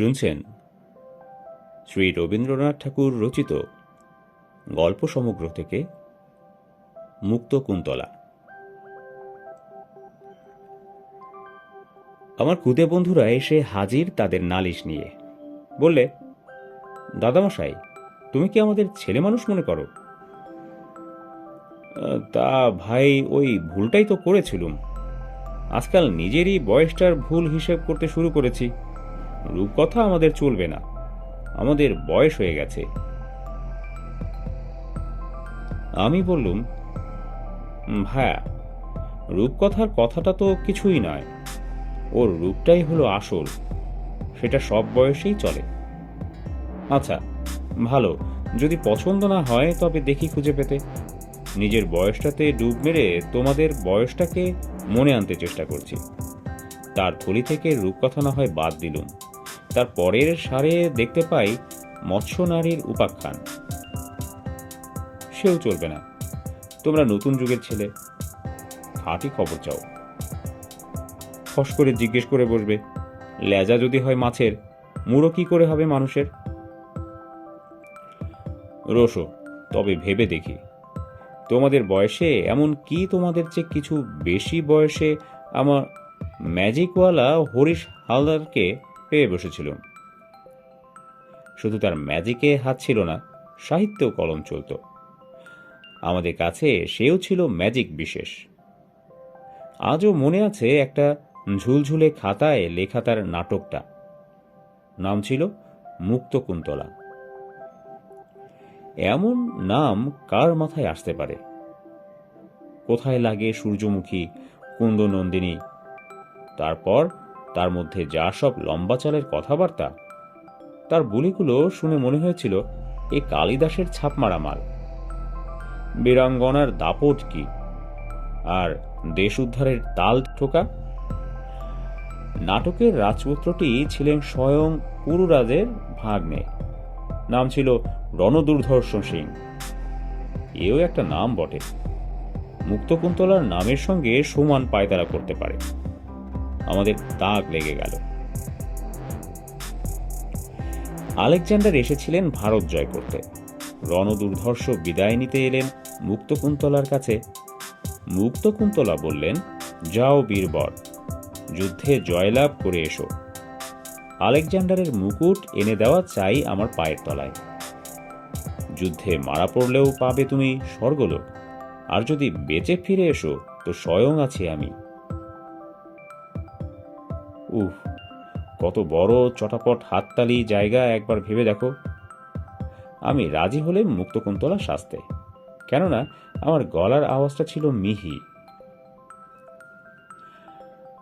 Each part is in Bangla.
শুনছেন শ্রী রবীন্দ্রনাথ ঠাকুর রচিত গল্প সমগ্র থেকে মুক্ত কুন্তলা। আমার কুদে বন্ধুরা এসে হাজির তাদের নালিশ নিয়ে। বললে, দাদামশাই, তুমি কি আমাদের ছেলে মানুষ মনে করো? তা ভাই, ওই ভুলটাই তো করেছিলুম। আজকাল নিজেরই বয়সটার ভুল হিসেব করতে শুরু করেছি। রূপকথা আমাদের চলবে না। আমাদের বয়স হয়ে গেছে। আমি বললুম, ভায়া, রূপকথার কথাটা তো কিছুই নয়। ওর রূপটাই হলো আসল। সেটা সব বয়সেই চলে। আচ্ছা ভালো। যদি পছন্দ না হয়, তবে দেখি খুঁজে পেতে। নিজের বয়সটাতে ডুব মেরে তোমাদের বয়সটাকে মনে আনতে চেষ্টা করছি। তার থলি থেকে রূপকথা না হয় বাদ দিলুম। তার পরের সারে দেখতে পাই মৎস্য নারীর উপাখ্যান। সেও চলবে না। তোমরা নতুন যুগের ছেলে। খাঁটি খবর চাও। ফস করে জিজ্ঞেস করে বসবে, লেজা যদি হয় মাছের, মুড়ো কি করে হবে মানুষের? রোশো তবে ভেবে দেখি। তোমাদের বয়সে এমন কি তোমাদের চেয়ে কিছু বেশি বয়সে আমার ম্যাজিকওয়ালা হরিশ হালদারকে পেয়ে বসেছিলাম। শুধু তার ম্যাজিকে হাত ছিল না, সাহিত্যেও কলম চলত। আমাদের কাছে সেও ছিল ম্যাজিক বিশেষ। আজও মনে আছে একটা ঝুলঝুলে খাতায় লেখা তার নাটকটা। নাম ছিল মুক্তকুন্তলা। এমন নাম কার মাথায় আসতে পারে? কোথায় লাগে সূর্যমুখী কুন্দনন্দিনী? তারপর তার মধ্যে যা সব লম্বা চালের কথাবার্তা। তার বলিগুলো শুনে মনে হয়েছিল, এ কালিদাসের ছাপমারা মাল। বীরাঙ্গনার দাপট কি? আর দেশ উদ্ধারের তাল ঠোকা? নাটকের রাজপুত্রটি ছিলেন স্বয়ং পুরুরাজের ভাগ্নে। নাম ছিল রণদুর্ধর্ষ সিং। এও একটা নাম বটে। মুক্তকুন্তলার নামের সঙ্গে সমান পায়তারা করতে পারে। আমাদের দাগ লেগে গেল। আলেকজান্ডার এসেছিলেন ভারত জয় করতে। রণদুর্ধর্ষ বিদায় নিতে এলেন মুক্তকুন্তলার কাছে। মুক্তকুন্তলা বললেন, যাও বীরবর, যুদ্ধে জয়লাভ করে এসো। আলেকজান্ডারের মুকুট এনে দেওয়া চাই আমার পায়ের তলায়। যুদ্ধে মারা পড়লেও পাবে তুমি স্বর্গলোক, আর যদি বেঁচে ফিরে এসো, তো স্বয়ং আছি আমি। উহ কত বড় চটাপট হাততালি জায়গা একবার ভেবে দেখো। আমি রাজি হলে মুক্তকুন্তলা শাস্তে, কেননা আমার গলার আওয়াজটা ছিল মিহি।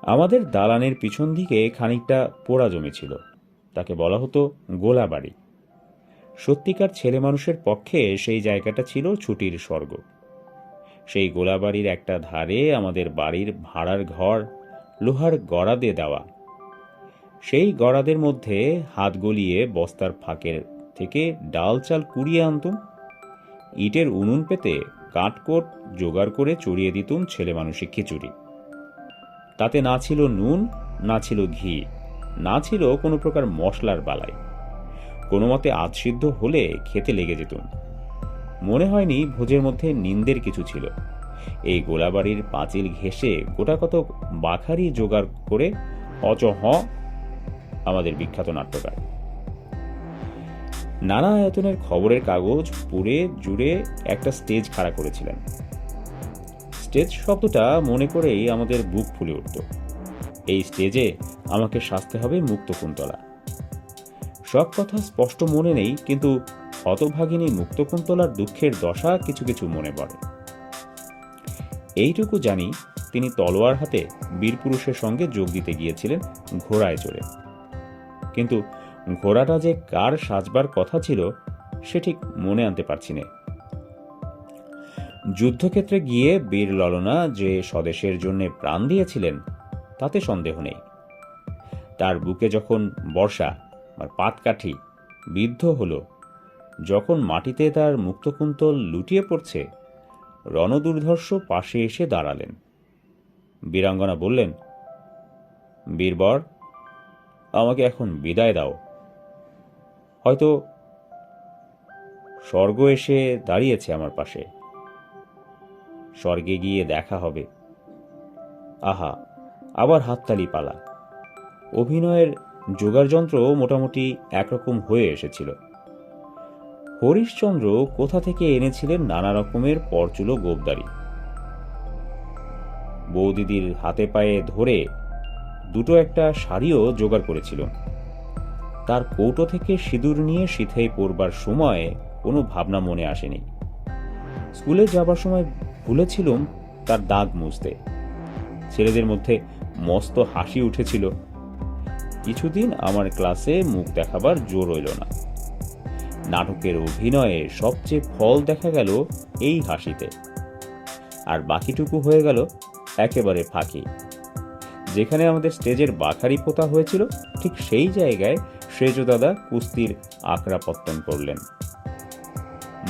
আমাদের দালানের পিছন দিকে খানিকটা পোড়া জমি ছিল, তাকে বলা হতো গোলাবাড়ি সত্যিকার ছেলে মানুষের পক্ষে সেই জায়গাটা ছিল ছুটির স্বর্গ। সেই গোলাবাড়ির একটা ধারে আমাদের বাড়ির ভাড়ার ঘর, লোহার গড়াদে দেওয়া সেই গড়াদের মধ্যে হাত গলিয়ে বস্তার ফাঁকের থেকে ডাল চাল কুড়িয়ে আনতুম। ইটের উনুন পেতে কাঠকোট জোগাড় করে চড়িয়ে দিতুম ছেলে মানুষের খিচুড়ি। তাতে না ছিল নুন, না ছিল ঘি, না ছিল কোনো প্রকার মশলার বালাই। কোনো মতে আধসিদ্ধ হলে খেতে লেগে যেতুম। মনে হয়নি ভোজের মধ্যে নিন্দের কিছু ছিল। এই গোলাবাড়ির পাঁচিল ঘেঁষে গোটা কত বাখারি জোগাড় করে অচহ আমাদের বিখ্যাত নাট্যকার। নানা আয়তনের খবরের কাগজ পুড়ে জুড়ে একটা স্টেজ খাড়া করেছিলেন। স্টেজ শব্দটা মনে করেই আমাদের বুক ফুলে উঠত। এই স্টেজে আমাকে সাজতে হবে মুক্তকুন্তলা সব কথা স্পষ্ট মনে নেই, কিন্তু হতভাগিনী মুক্তকুন্তলার দুঃখের দশা কিছু কিছু মনে পড়ে। এইটুকু জানি, তিনি তলোয়ার হাতে বীরপুরুষের সঙ্গে যোগ দিতে গিয়েছিলেন ঘোড়ায় চড়ে। কিন্তু ঘোড়াটা যে কার সাজবার কথা ছিল, সে ঠিক মনে আনতে পারছি না। যুদ্ধক্ষেত্রে গিয়ে বীর ললনা যে স্বদেশের জন্য প্রাণ দিয়েছিলেন, তাতে সন্দেহ নেই। তার বুকে যখন বর্ষা আর পাতকাঠি বিদ্ধ হল, যখন মাটিতে তার মুক্তকুন্তল লুটিয়ে পড়ছে, রণদুর্ধর্ষ পাশে এসে দাঁড়ালেন। বীরাঙ্গনা বললেন, বীরবর আমাকে এখন বিদায় দাও। হয়তো স্বর্গ এসে দাঁড়িয়েছে আমার পাশে। স্বর্গে গিয়ে দেখা হবে। আহা, আবার হাততালি পালা। অভিনয়ের যোগাড়যন্ত্র মোটামুটি একরকম হয়ে এসেছিল। হরিশচন্দ্র কোথা থেকে এনেছিলেন নানা রকমের পরচুলো গোবদারি বৌদিদির হাতে পায়ে ধরে দুটো একটা শাড়িও জোগাড় করেছিল। তার কৌটো থেকে সিঁদুর নিয়ে শীতেই পড়বার সময় কোনো ভাবনা মনে আসেনি। স্কুলে যাবার সময় ভুলেছিলাম তার দাগ মুছতে। ছেলেদের মধ্যে মস্ত হাসি উঠেছিল। কিছুদিন আমার ক্লাসে মুখ দেখাবার জোর রইল না। নাটকের অভিনয়ে সবচেয়ে ফল দেখা গেল এই হাসিতে। আর বাকিটুকু হয়ে গেল একেবারে ফাঁকি। যেখানে আমাদের স্টেজের বাখারি পোতা হয়েছিল, ঠিক সেই জায়গায় শ্রেজু দাদা কুস্তির আকড়া পত্তন করলেন।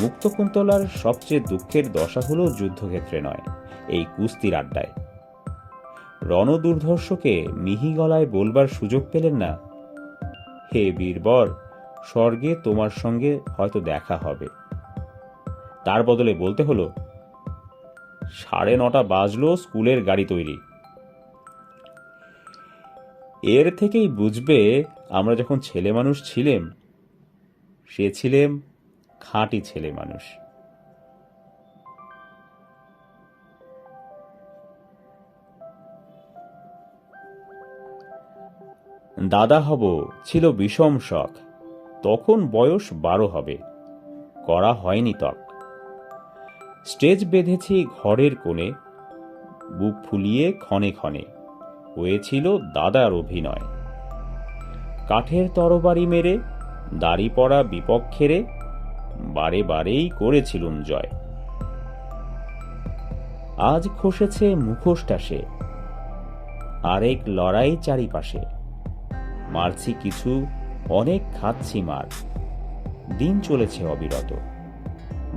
মুক্তকুন্তলার সবচেয়ে দুঃখের দশা হলো যুদ্ধক্ষেত্রে নয়, এই কুস্তির আড্ডায়। রণদুর্ধর্ষকে মিহি গলায় বলবার সুযোগ পেলেন না? হে বীরবর, স্বর্গে তোমার সঙ্গে হয়তো দেখা হবে। তার বদলে বলতে হলো, সাড়ে নটা বাজলো স্কুলের গাড়ি তৈরি। এর থেকেই বুঝবে আমরা যখন ছেলে মানুষ ছিলেম, সে ছিলেম খাঁটি ছেলে মানুষ। দাদা হব, ছিল বিষম শখ। তখন বয়স বারো হবে। করা হয়নি তক স্টেজ বেঁধেছি ঘরের কোণে, বুক ফুলিয়ে ক্ষণে ক্ষণে। হয়েছিল দাদার অভিনয়। কাঠের তরবারি মেরে, দাড়ি পড়া বিপক্ষেরে, বারে বারেই করেছিলুম জয়। আজ খসেছে মুখোশটা সে। আরেক লড়াই চারিপাশে। মারছি কিছু, অনেক খাচ্ছি মার। দিন চলেছে অবিরত।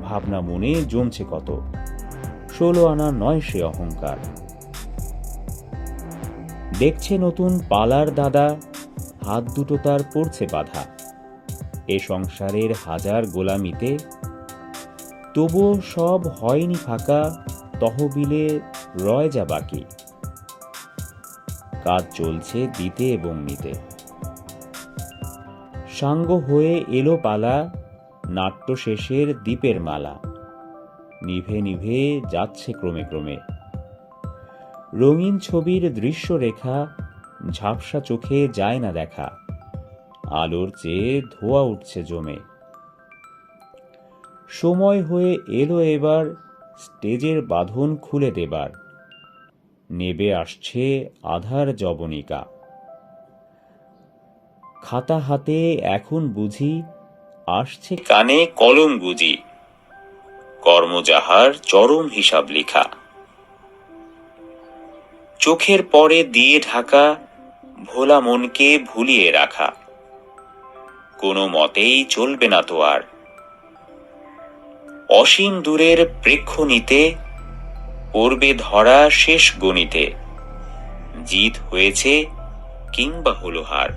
ভাবনা মনে জমছে কত। ষোলো আনা নয় সে অহংকার। দেখছে নতুন পালার দাদা, হাত দুটো তার পড়ছে বাধা। এ সংসারের হাজার গোলামিতে তবুও সব হয়নি ফাঁকা, তহবিলে রয় যা বাকি। কাজ চলছে দিতে এবং নিতে। সাঙ্গ হয়ে এলো পালা নাট্য শেষের দ্বীপের মালা। নিভে নিভে যাচ্ছে ক্রমে ক্রমে। রঙিন ছবির দৃশ্য রেখা ঝাপসা চোখে যায় না দেখা। আলোর চেয়ে ধোয়া উঠছে জমে। সময় হয়ে এলো এবার, স্টেজের বাঁধন খুলে দেবার। নেবে আসছে আধার জবনিকা খাতা হাতে এখন বুঝি, আসছে কানে কলম গুজি কর্মজাহার চরম হিসাব লিখা। চোখের পরে দিয়ে ঢাকা, ভোলা মনকে ভুলিয়ে রাখা। কোনো মতেই চলবে না তো আর। অসীম দূরের প্রেক্ষ নিতে পড়বে ধরা শেষ গণিতে। জিত হয়েছে কিংবা হলো হার।